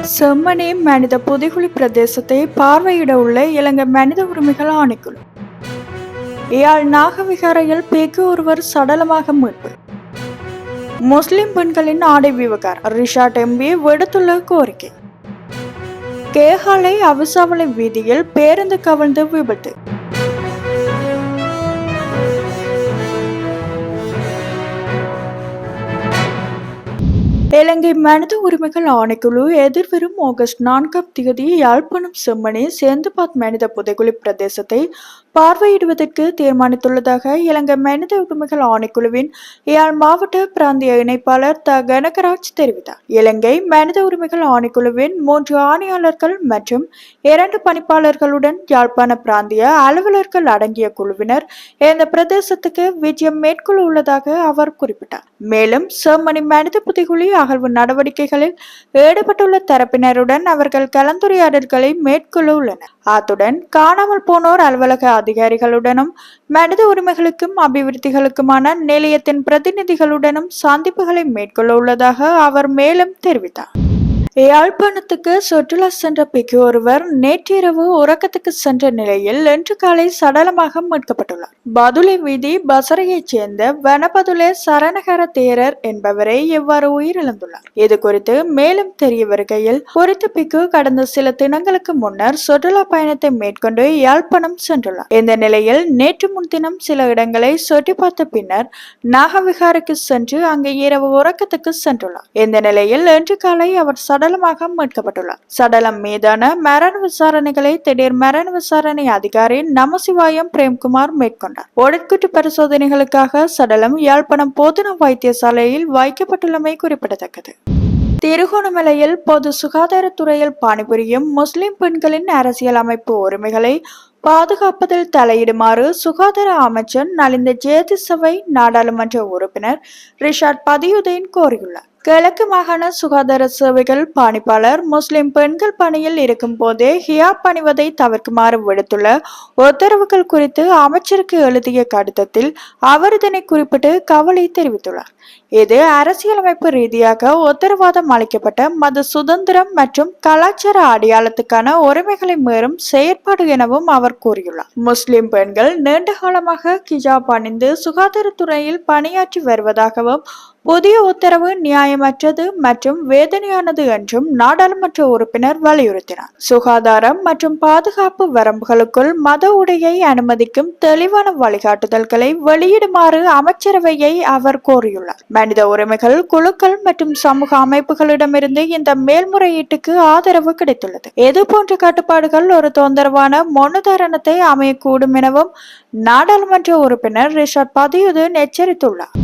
செம்மனே மனித புதைகுழி பிரதேசத்தை பார்வையிட உள்ள இலங்கை மனித உரிமைகள் ஆணைக்குழு. யாழ் நாகவிகாரையில் பேக்கு ஒருவர் சடலமாக மீட்பு. முஸ்லிம் பெண்களின் ஆடை விவகாரம். ரிஷாட் எம்பி விடுத்துள்ள கோரிக்கை. கேகாலை அவசாவளை வீதியில் பேருந்து கவிழ்ந்து விபத்து. இலங்கை மனித உரிமைகள் ஆணைக்குழு எதிர்வரும் ஆகஸ்ட் நான்காம் தேதி யாழ்ப்பாணம் செம்மணி சேந்துபாத் மனித புதைகுழி பிரதேசத்தை பார்வையிடுவதற்கு தீர்மானித்துள்ளதாக இலங்கை மனித உரிமைகள் ஆணைக்குழுவின் யாழ் மாவட்ட பிராந்திய இணைப்பாளர் த. கனகராஜ் தெரிவித்தார். இலங்கை மனித உரிமைகள் ஆணைக்குழுவின் மூன்று ஆணையாளர்கள் மற்றும் இரண்டு பணிப்பாளர்களுடன் யாழ்ப்பாண பிராந்திய அலுவலர்கள் அடங்கிய குழுவினர் இந்த பிரதேசத்துக்கு விஜயம் மேற்கொள்ள உள்ளதாக அவர் குறிப்பிட்டார். மேலும் செம்மணி மனித புதைகுழி அகழ்வு நடவடிக்கைகளில் ஈடுபட்டுள்ள தரப்பினருடன் அவர்கள் கலந்துரையாடல்களை மேற்கொள்ள உள்ளனர். அத்துடன் காணாமல் போனோர் அலுவலக அதிகாரிகளுடனும் மனித உரிமைகளுக்கும் அபிவிருத்திகளுக்குமான நிலையத்தின் பிரதிநிதிகளுடனும் சந்திப்புகளை மேற்கொள்ள உள்ளதாக அவர் மேலும் தெரிவித்தார். யாழ்ப்பாணத்துக்கு சுற்றுலா சென்ற பிக்கு ஒருவர் நேற்றிரவு உறக்கத்துக்கு சென்ற நிலையில் இன்று காலை சடலமாக மீட்கப்பட்டுள்ளார். பதுளை வீதி பசரையைச் சேர்ந்த வனபதுலே சரணகர தேரர் என்பவரை இவ்வாறு உயிரிழந்துள்ளார். இது குறித்து மேலும் தெரிய வருகையில் குறித்த பிக்கு கடந்த சில தினங்களுக்கு முன்னர் சுற்றுலா பயணத்தை மேற்கொண்டு யாழ்ப்பாணம் சென்றுள்ளார். இந்த நிலையில் நேற்று முன்தினம் சில இடங்களை சுற்றி பார்த்த பின்னர் நாகவிகாருக்கு சென்று அங்கு இரவு உறக்கத்துக்கு சென்றுள்ளார். இந்த நிலையில் இன்று காலை அவர் சடலமாக மீட்கப்பட்டுள்ளார். சடலம் மீதான மரண விசாரணைகளை திடீர் மரண விசாரணை அதிகாரி நமசிவாயம் பிரேம்குமார் மேற்கொண்டார். உடற்குற்று பரிசோதனைகளுக்காக சடலம் யாழ்ப்பாணம் போதனா வைத்தியசாலையில் வைக்கப்பட்டுள்ளமை குறிப்பிடத்தக்கது. திருகோணமலையில் பொது சுகாதாரத்துறையில் பணிபுரியும் முஸ்லிம் பெண்களின் அரசியல் அமைப்பு உரிமைகளை பாதுகாப்பதில் தலையிடுமாறு சுகாதார அமைச்சர் நலிந்த ஜேதிசபை நாடாளுமன்ற உறுப்பினர் ரிஷாட் பதியுதீன் கோரியுள்ளார். கிழக்கு மாகாண சுகாதார சேவைகள் பணிப்பாளர் முஸ்லிம் பெண்கள் பணியில் இருக்கும் போதே ஹியாப் அணிவதை தவிர்க்குமாறு விடுத்துள்ள உத்தரவுகள் குறித்து அமைச்சருக்கு எழுதிய கடிதத்தில் அவர் இதனை குறிப்பிட்டு கவலை தெரிவித்துள்ளார். இது அரசியலமைப்பு ரீதியாக உத்தரவாதம் அளிக்கப்பட்ட மத சுதந்திரம் மற்றும் கலாச்சார அடையாளத்துக்கான உரிமைகளை மீறும் செயற்பாடு எனவும் அவர் கூறியுள்ளார். முஸ்லிம் பெண்கள் நீண்ட காலமாக கிஜாப் அணிந்து சுகாதாரத்துறையில் பணியாற்றி வருவதாகவும் புதிய உத்தரவு நியாயமற்றது மற்றும் வேதனையானது என்றும் நாடாளுமன்ற உறுப்பினர் வலியுறுத்தினார். சுகாதாரம் மற்றும் பாதுகாப்பு வரம்புகளுக்குள் மத உடையை அனுமதிக்கும் தெளிவான வழிகாட்டுதல்களை வெளியிடுமாறு அமைச்சரவையை அவர் கோரியுள்ளார். மனித உரிமைகள் குழுக்கள் மற்றும் சமூக அமைப்புகளிடமிருந்து இந்த மேல்முறையீட்டுக்கு ஆதரவு கிடைத்துள்ளது. இது போன்ற கட்டுப்பாடுகள் ஒரு தொந்தரவான மனுதாரணத்தை அமையக்கூடும் எனவும் நாடாளுமன்ற உறுப்பினர் ரிஷாட் பதியுதன் எச்சரித்துள்ளார்.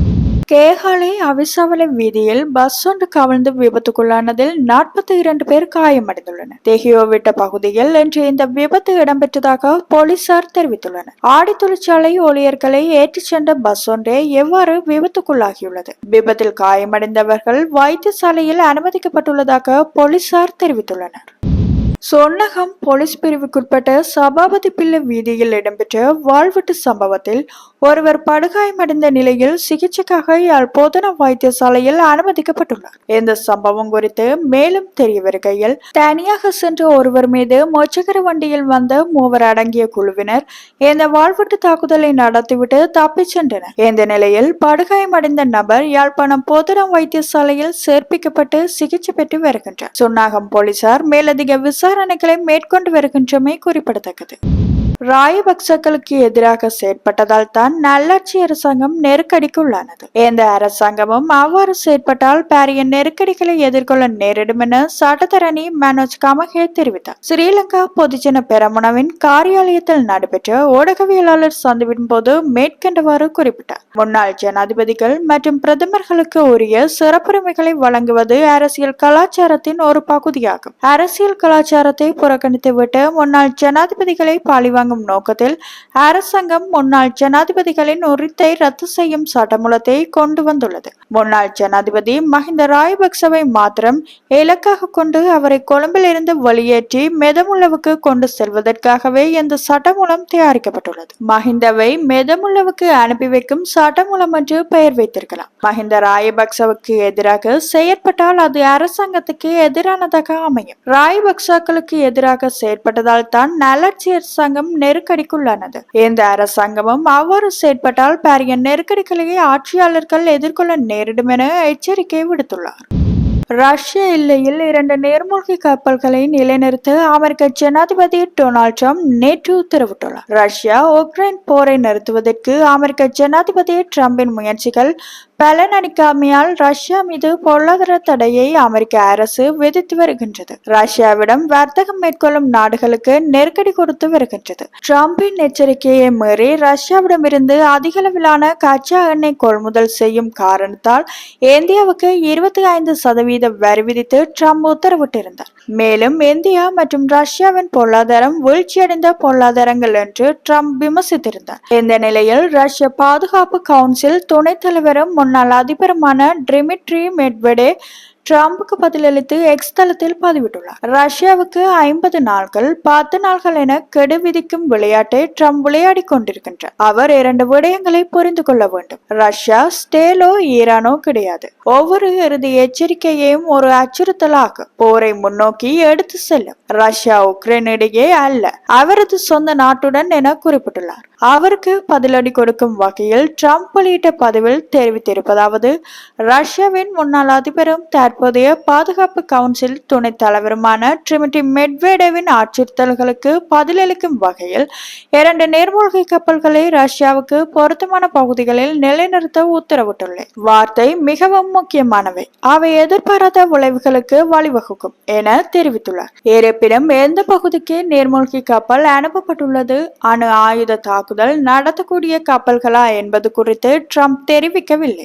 கேகாலை அவிசாவளை வீதியில் பஸ் ஒன்று கவிழ்ந்து விபத்துக்குள்ளானதில் நாற்பத்தி இரண்டு பேர் காயமடைந்துள்ளனர். தெஹியோவிட்ட பகுதியில் இன்று இந்த விபத்து இடம்பெற்றதாக போலீசார் தெரிவித்துள்ளனர். ஆடி தொழிற்சாலை ஊழியர்களை ஏற்றிச் சென்ற பஸ் ஒன்றே எவ்வாறு விபத்துக்குள்ளாகியுள்ளது? விபத்தில் காயமடைந்தவர்கள் வைத்தியசாலையில் அனுமதிக்கப்பட்டுள்ளதாக போலீசார் தெரிவித்துள்ளனர். சொன்னகம் போலீஸ் பிரிவுக்குட்பட்ட சபாபதி பிள்ளை வீதியில் இடம்பெற்ற வாழ்வெட்டு சம்பவத்தில் ஒருவர் படுகாயமடைந்த நிலையில் சிகிச்சைக்காக யாழ் போதனா வைத்தியசாலையில் அனுமதிக்கப்பட்டுள்ளார். இந்த சம்பவம் குறித்து மேலும் தெரிய வருகையில் தனியாக சென்ற ஒருவர் மீது மொச்சகர வண்டியில் வந்த மூவர் அடங்கிய குழுவினர் இந்த வாழ்வெட்டு தாக்குதலை நடத்திவிட்டு தப்பிச் சென்றனர். இந்த நிலையில் படுகாயமடைந்த நபர் யாழ்ப்பாணம் போதனா வைத்தியசாலையில் சேர்ப்பிக்கப்பட்டு சிகிச்சை பெற்று வருகின்றார். சுன்னாகம் போலீசார் மேலதிக விசாரணைகளை மேற்கொண்டு வருகின்றமை குறிப்பிடத்தக்கது. ராயபக்சக்களுக்கு எதிராக செயற்பட்டதால் தான் நல்லாட்சி அரசாங்கம் நெருக்கடிக்கு உள்ளானது எந்த அரசாங்கமும் அவ்வாறு செயற்பட்டால் பாரிய நெருக்கடிகளை எதிர்கொள்ள நேரிடும் என சட்டத்தரணி மனோஜ் கமகே தெரிவித்தார். ஸ்ரீலங்கா பொதுஜன பெரமுனவின் காரியாலயத்தில் நடைபெற்ற ஊடகவியலாளர் சந்திப்பின் போது மேற்கண்டவாறு குறிப்பிட்டார். முன்னாள் ஜனாதிபதிகள் மற்றும் பிரதமர்களுக்கு உரிய சிறப்புரிமைகளை வழங்குவது அரசியல் கலாச்சாரத்தின் ஒரு பகுதியாகும். அரசியல் கலாச்சாரத்தை புறக்கணித்துவிட்டு முன்னாள் ஜனாதிபதிகளை பாலிவாங்க வழங்கும் நோக்கத்தில் அரசாங்கம் முன்னாள் ஜனாதிபதிகளின் உரித்தை ரத்து செய்யும் சட்டமூலத்தை கொண்டு வந்துள்ளது. முன்னாள் ஜனாதிபதி மஹிந்த ராயபக்சவை மாத்திரம் இலக்காக கொண்டு அவரை கொழும்பிலிருந்து வெளியேற்றி மெதமுள்ளவுக்கு கொண்டு செல்வதற்காகவே இந்த சட்டமூலம் தயாரிக்கப்பட்டுள்ளது. மஹிந்தவை மெதமுள்ளவுக்கு அனுப்பி வைக்கும் சட்டமூலம் என்று பெயர் வைத்திருக்கலாம். மஹிந்த ராயபக்சவுக்கு எதிராக செயற்பட்டால் அது அரசாங்கத்துக்கு எதிரானதாக அமையும். ராயபக்சாக்களுக்கு எதிராக செயற்பட்டதால் தான் நலர்ச்சி அரசாங்கம் நெருக்கடிக்குள்ளானது. இந்த அரசாங்கமும் அவ்வாறு செயற்பட்டால் பாரிய நெருக்கடிகளையே ஆட்சியாளர்கள் எதிர்கொள்ள நேரிடும் என எச்சரிக்கை விடுத்துள்ளார். ரஷ்ய எல்லையில் இரண்டு நீர்மூழ்கி கப்பல்களை நிலைநிறுத்த அமெரிக்க ஜனாதிபதி டொனால்ட் ட்ரம்ப் நேற்று உத்தரவிட்டுள்ளார். ரஷ்யா உக்ரைன் போரை நிறுத்துவதற்கு அமெரிக்க ஜனாதிபதி டிரம்பின் முயற்சிகள் பலனளிக்காமையால் ரஷ்யா மீது பொருளாதார தடையை அமெரிக்க அரசு விதித்து வருகின்றது. ரஷ்யாவிடம் வர்த்தகம் மேற்கொள்ளும் நாடுகளுக்கு நெருக்கடி கொடுத்து வருகின்றது. டிரம்பின் எச்சரிக்கையை மீறி ரஷ்யாவிடமிருந்து அதிகளவிலான கச்சா எண்ணெய் கொள்முதல் செய்யும் காரணத்தால் இந்தியாவுக்கு இருபத்தி ஐந்து சதவீத வரி விதித்து ட்ரம்ப் உத்தரவிட்டிருந்தார். மேலும் இந்தியா மற்றும் ரஷ்யாவின் பொருளாதாரம் வீழ்ச்சியடைந்த பொருளாதாரங்கள் என்று ட்ரம்ப் விமர்சித்திருந்தார். இந்த நிலையில் ரஷ்ய பாதுகாப்பு கவுன்சில் துணைத் தலைவரும் முன்னாள் அதிபருமான டிமிட்ரி மெட்வெடே ட்ரம்புக்கு பதிலளித்து எக்ஸ் தளத்தில் பதிவிட்டுள்ளார். ரஷ்யாவுக்கு ஐம்பது நாள்கள் பத்து நாள்கள் என கெடு விதிக்கும் விளையாட்டை ட்ரம்ப் விளையாடி கொண்டிருக்கின்றார். அவர் இரண்டு விடயங்களை புரிந்து கொள்ள வேண்டும். ரஷ்யா ஸ்டேலோ ஈரானோ கிடையாது. ஒவ்வொரு இறுதி எச்சரிக்கையையும் ஒரு அச்சுறுத்தலாக போரை முன்னோக்கி எடுத்து செல்லும். ரஷ்யா உக்ரைன் இடையே அல்ல அவரது சொந்த நாட்டுடன் என குறிப்பிட்டுள்ளார். அவருக்கு பதிலடி கொடுக்கும் வகையில் ட்ரம்ப் வெளியிட்ட பதிவில் தெரிவித்திருப்பதாவது ரஷ்யாவின் முன்னாள் அதிபரும் தற்போதைய பாதுகாப்பு கவுன்சில் துணைத் தலைவருமான ட்ரிமிட்டி மெட்வேடேவின் அச்சுறுத்தல்களுக்கு பதிலளிக்கும் வகையில் இரண்டு நீர்மூழ்கி கப்பல்களை ரஷ்யாவுக்கு பொருத்தமான பகுதிகளில் நிலைநிறுத்த உத்தரவிட்டுள்ளேன். வார்த்தை மிகவும் முக்கியமானவை. அவை எதிர்பாராத விளைவுகளுக்கு வழிவகுக்கும் என தெரிவித்துள்ளார். இருப்பினும் எந்த பகுதிக்கு நீர்மூழ்கி கப்பல் அனுப்பப்பட்டுள்ளது? அணு ஆயுத தாக்குதல் நடத்தக்கூடிய கப்பல்களா என்பது குறித்து ட்ரம்ப் தெரிவிக்கவில்லை.